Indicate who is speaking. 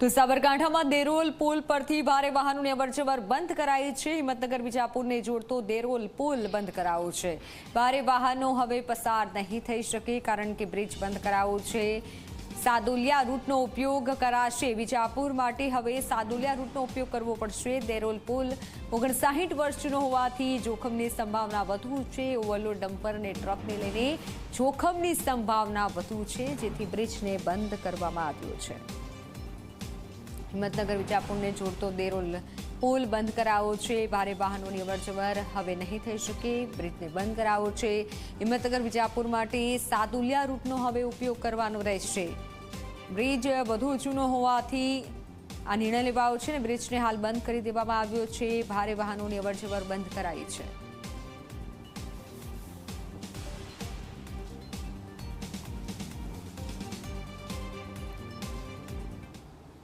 Speaker 1: તો સાબરકાંઠામાં દેરોલ પુલ પરથી ભારે વાહનોની અવરજવર બંધ કરાઈ છે. હિંમતનગર, વિજાપુરને જોડતો દેરોલ પુલ બંધ કરાયો છે. ભારે વાહનો હવે પસાર નહીં થઈ શકે કારણ કે બ્રિજ બંધ કરાયો છે. સાદુલિયા રૂટનો ઉપયોગ કરાશે. વિજાપુર માટે હવે સાદુલિયા રૂટનો ઉપયોગ કરવો પડશે. દેરોલ પુલ ઓગણસાઠ વર્ષનો હોવાથી જોખમની સંભાવના વધુ છે. ઓવરલોડ ડમ્પર અને ટ્રકને લઈને જોખમની સંભાવના વધુ છે, જેથી બ્રિજને બંધ કરવામાં આવ્યો છે. હિંમતનગર વિજાપુરને જોડતો દેરોલ પુલ બંધ કરાવો છે. ભારે વાહનોની અવરજવર હવે નહીં થઈ શકે. બ્રિજને બંધ કરાવો છે. હિંમતનગર વિજાપુર માટે સાદુલિયા રૂટનો હવે ઉપયોગ કરવાનો રહેશે. બ્રિજ વધુ જૂનો હોવાથી આ નિર્ણય લેવાયો છે અને બ્રિજને હાલ બંધ કરી દેવામાં આવ્યો છે. ભારે વાહનોની અવરજવર બંધ કરાઈ છે.